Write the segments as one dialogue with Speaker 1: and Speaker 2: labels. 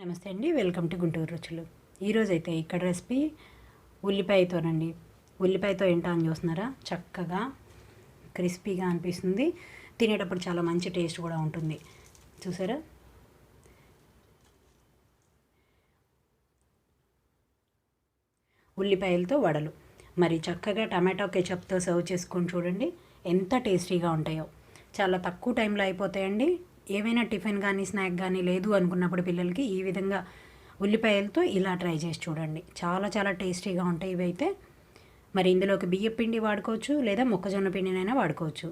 Speaker 1: నమస్తే అండి welcome to Guntur రుచులు. ఈరోజు అయితే ఇక్కడ రెసిపీ ఉల్లిపాయతోనండి. ఉల్లిపాయతో ఏంటో అని చూస్తున్నారా? చక్కగా క్రిస్పీగా అనిపిస్తుంది. తినేటప్పుడు చాలా మంచి టేస్ట్ కూడా ఉంటుంది. చూసారా? ఉల్లిపాయలతో వడలు. మరి చక్కగా టమాటో కెచప్తో సర్వ్ చేసుకొని చూడండి ఎంత టేస్టీగా ఉంటాయో. చాలా తక్కువ టైంలో అయిపోతాయండి. ఏమైనా టిఫిన్ కానీ స్నాక్ కానీ లేదు అనుకున్నప్పుడు పిల్లలకి ఈ విధంగా ఉల్లిపాయలతో ఇలా ట్రై చేసి చూడండి. చాలా చాలా టేస్టీగా ఉంటాయి ఇవైతే మరి ఇందులోకి బియ్య పిండి వాడుకోవచ్చు లేదా మొక్కజొన్న పిండినైనా వాడుకోవచ్చు.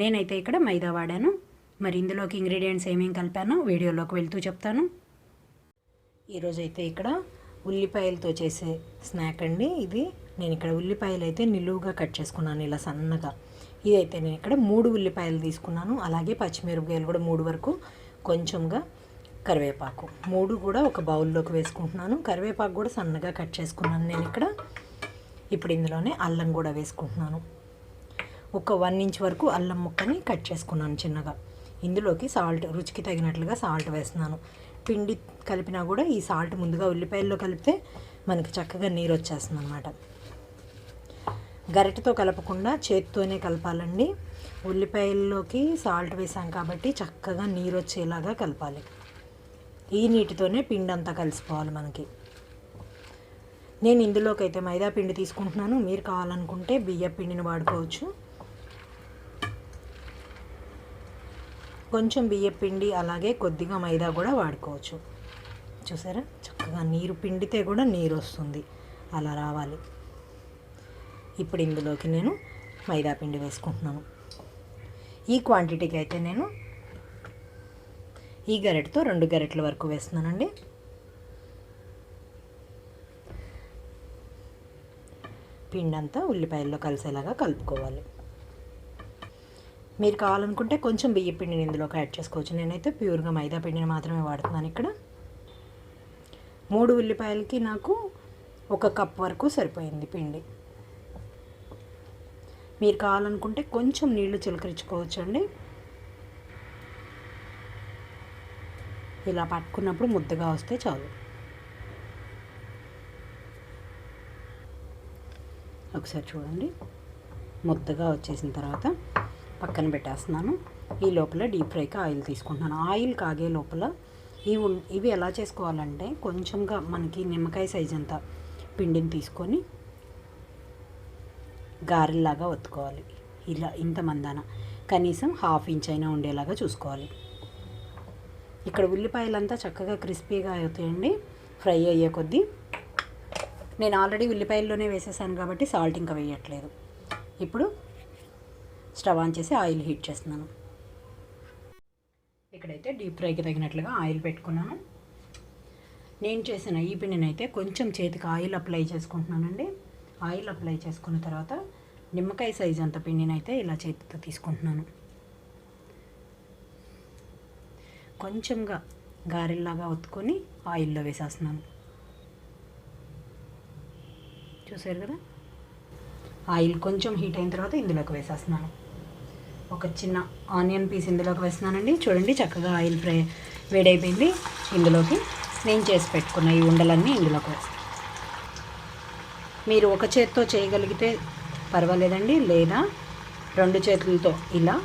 Speaker 1: నేనైతే ఇక్కడ మైదా వాడాను. మరి ఇందులోకి ఇంగ్రీడియంట్స్ ఏమేమి కలిపానో వీడియోలోకి వెళ్తూ చెప్తాను. ఈరోజైతే ఇక్కడ ఉల్లిపాయలతో చేసే స్నాక్ అండి ఇది. నేను ఇక్కడ ఉల్లిపాయలు అయితే నిలువుగా కట్ చేసుకున్నాను ఇలా సన్నగా. ఇదైతే నేను ఇక్కడ మూడు ఉల్లిపాయలు తీసుకున్నాను. అలాగే పచ్చిమిరపకాయలు కూడా మూడు వరకు కొంచెంగా కరివేపాకు. మూడు కూడా ఒక బౌల్లోకి వేసుకుంటున్నాను. కరివేపాకు కూడా సన్నగా కట్ చేసుకున్నాను నేను ఇక్కడ ఇప్పుడు ఇందులోనే అల్లం కూడా వేసుకుంటున్నాను. ఒక వన్ ఇంచ్ వరకు అల్లం ముక్కని కట్ చేసుకున్నాను చిన్నగా. ఇందులోకి సాల్ట్ రుచికి తగినట్లుగా సాల్ట్ వేస్తున్నాను. పిండి కలిపినా కూడా ఈ సాల్ట్ ముందుగా ఉల్లిపాయల్లో కలిపితే మనకి చక్కగా నీరు వచ్చేస్తుంది అనమాట గరిటతో కలపకుండా చేత్తోనే కలపాలండి. ఉల్లిపాయల్లోకి సాల్ట్ వేసాం కాబట్టి చక్కగా నీరు వచ్చేలాగా కలపాలి. ఈ నీటితోనే పిండి అంతా కలిసిపోవాలి మనకి. నేను ఇందులోకి అయితే మైదా పిండి తీసుకుంటున్నాను. మీరు కావాలనుకుంటే బియ్య పిండిని వాడుకోవచ్చు. కొంచెం బియ్య పిండి అలాగే కొద్దిగా మైదా కూడా వాడుకోవచ్చు. చూసారా? చక్కగా నీరు పిండితే కూడా నీరు వస్తుంది. అలా రావాలి. ఇప్పుడు ఇందులోకి నేను మైదా పిండి వేసుకుంటున్నాను. ఈ క్వాంటిటీకి అయితే నేను ఈ గరెటతో రెండు గరెట్ల వరకు వేస్తున్నానండి. పిండి అంతా ఉల్లిపాయల్లో కలిసేలాగా కలుపుకోవాలి. మీరు కావాలనుకుంటే కొంచెం బియ్య పిండిని ఇందులోకి యాడ్ చేసుకోవచ్చు. నేనైతే ప్యూర్గా మైదా పిండిని మాత్రమే వాడుతున్నాను ఇక్కడ. మూడు ఉల్లిపాయలకి నాకు ఒక కప్ వరకు సరిపోయింది పిండి. మీరు కావాలనుకుంటే కొంచెం నీళ్ళు చిలకరించుకోవచ్చండి. ఇలా పట్టుకున్నప్పుడు ముద్దగా వస్తే చాలు. ఒకసారి చూడండి. ముద్దగా వచ్చేసిన తర్వాత పక్కన పెట్టేస్తున్నాను. ఈ లోపల డీప్ ఫ్రైకి ఆయిల్ తీసుకుంటున్నాను. ఆయిల్ కాగే లోపల ఇవి ఇవి ఎలా చేసుకోవాలంటే కొంచెంగా మనకి నిమ్మకాయ సైజ్ అంత పిండిని తీసుకొని గారెల్లాగా ఒత్తుకోవాలి. ఇలా ఇంత మందాన. కనీసం హాఫ్ ఇంచ్ అయినా ఉండేలాగా చూసుకోవాలి. ఇక్కడ ఉల్లిపాయలంతా చక్కగా క్రిస్పీగా అవుతాయండి. ఫ్రై అయ్యే కొద్దీ. నేను ఆల్రెడీ ఉల్లిపాయల్లోనే వేసేసాను కాబట్టి సాల్ట్ ఇంకా వేయట్లేదు. ఇప్పుడు స్టవ్ ఆన్ చేసి ఆయిల్ హీట్ చేస్తున్నాను. ఇక్కడైతే డీప్ ఫ్రైకి తగినట్లుగా ఆయిల్ పెట్టుకున్నాను. నేను చేసిన ఈ పిండినైతే అయితే కొంచెం చేతికి ఆయిల్ అప్లై చేసుకుంటున్నానండి. ఆయిల్ అప్లై చేసుకున్న తర్వాత నిమ్మకాయ సైజ్ అంత పిండిని అయితే ఇలా చేతితో తీసుకుంటున్నాను. కొంచెంగా గారెల్లాగా ఒత్తుకొని ఆయిల్లో వేసేస్తున్నాను. చూసారు కదా? ఆయిల్ కొంచెం హీట్ అయిన తర్వాత ఇందులోకి వేసేస్తున్నాను. ఒక చిన్న ఆనియన్ పీస్ ఇందులోకి వేస్తున్నానండి. చూడండి చక్కగా ఆయిల్ ఫ్రై వేడైపోయింది. ఇందులోకి నేను చేసి పెట్టుకున్న ఈ ఉండలన్నీ ఇందులోకి వేస్తాను మీరు ఒక చేత్తో చేయగలిగితే పర్వాలేదండి. లేదా రెండు చేతులతో ఇలా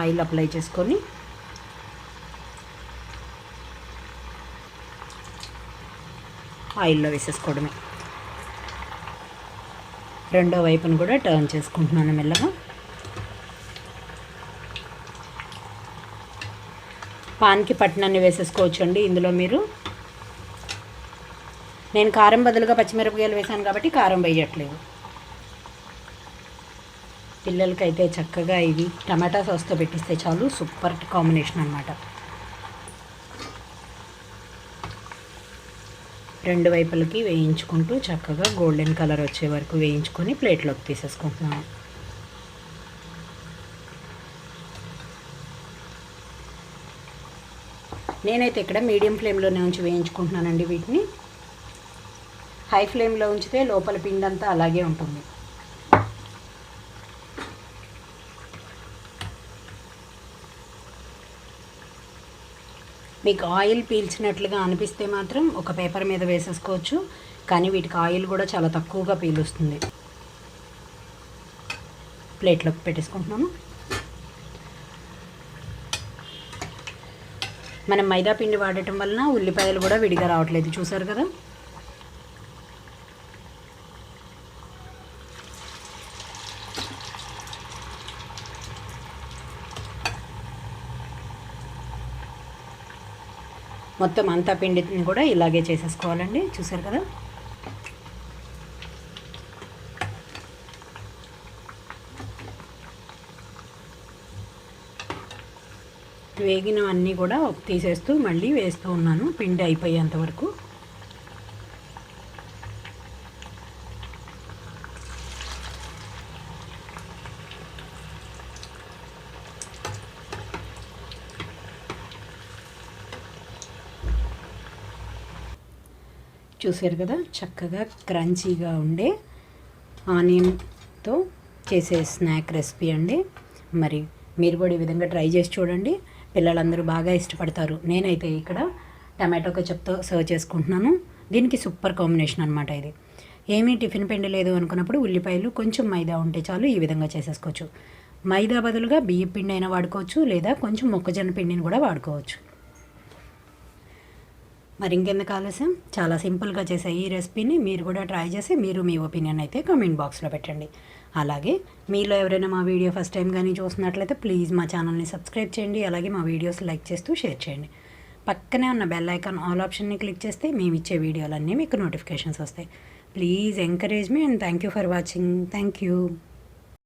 Speaker 1: ఆయిల్ అప్లై చేసుకొని ఆయిల్లో వేసేసుకోవడమే. రెండో వైపును కూడా టర్న్ చేసుకుంటున్నాను మెల్లగా. పాన్కి పట్టణాన్ని వేసేసుకోవచ్చు అండి ఇందులో మీరు నేను కారం బదులుగా పచ్చిమిరపకాయలు వేసాను కాబట్టి కారం వేయట్లేదు. పిల్లలకైతే చక్కగా ఇవి టమాటా సాస్తో పెట్టిస్తే చాలు సూపర్ కాంబినేషన్ అనమాట రెండు వైపులకి వేయించుకుంటూ చక్కగా గోల్డెన్ కలర్ వచ్చే వరకు వేయించుకొని ప్లేట్లోకి తీసేసుకుంటున్నాను. నేనైతే ఇక్కడ మీడియం ఫ్లేమ్లోనే ఉంచి వేయించుకుంటున్నానండి వీటిని. హై ఫ్లేమ్లో ఉంచితే లోపల పిండి అంతా అలాగే ఉంటుంది. మీకు ఆయిల్ పీల్చినట్లుగా అనిపిస్తే మాత్రం ఒక పేపర్ మీద వేసేసుకోవచ్చు. కానీ వీటికి ఆయిల్ కూడా చాలా తక్కువగా పీలుస్తుంది. ప్లేట్లోకి పెట్టేసుకుంటున్నాము మనం మైదా పిండి వాడటం వలన ఉల్లిపాయలు కూడా విడిగా రావట్లేదు. చూసారు కదా? మొత్తం అంతా పిండిని కూడా ఇలాగే చేసేసుకోవాలండి. చూసారు కదా? వేగినవన్నీ కూడా తీసేస్తూ మళ్ళీ వేస్తూ ఉన్నాను. పిండి అయిపోయేంత వరకు. చూసారు కదా చక్కగా క్రంచీగా ఉండే ఆనియన్తో చేసే స్నాక్ రెసిపీ అండి. మరి మీరు కూడా ఈ విధంగా ట్రై చేసి చూడండి. పిల్లలందరూ బాగా ఇష్టపడతారు. నేనైతే ఇక్కడ టమాటో కచప్తో సర్వ్ చేసుకుంటున్నాను. దీనికి సూపర్ కాంబినేషన్ అనమాట ఇది. ఏమీ టిఫిన్ పిండి లేదు అనుకున్నప్పుడు ఉల్లిపాయలు కొంచెం మైదా ఉంటే చాలు ఈ విధంగా చేసేసుకోవచ్చు. మైదా బదులుగా బియ్య పిండి అయినా వాడుకోవచ్చు లేదా కొంచెం మొక్కజొన్న పిండిని కూడా వాడుకోవచ్చు. మరి ఇంకెందుకు ఆలస్యం? చాలా సింపుల్గా చేసే ఈ రెసిపీని మీరు కూడా ట్రై చేసి మీరు మీ ఒపీనియన్ అయితే కామెంట్ బాక్స్లో పెట్టండి. అలాగే మీలో ఎవరైనా మా వీడియో ఫస్ట్ టైం కానీ చూస్తున్నట్లయితే ప్లీజ్ మా ఛానల్ని సబ్స్క్రైబ్ చేయండి అలాగే మా వీడియోస్ లైక్ చేస్తూ షేర్ చేయండి. పక్కనే ఉన్న బెల్ ఐకాన్ ఆల్ ఆప్షన్ని క్లిక్ చేస్తే మేము ఇచ్చే వీడియోలన్నీ మీకు నోటిఫికేషన్స్ వస్తాయి. Please encourage me and thank you for watching. Thank you.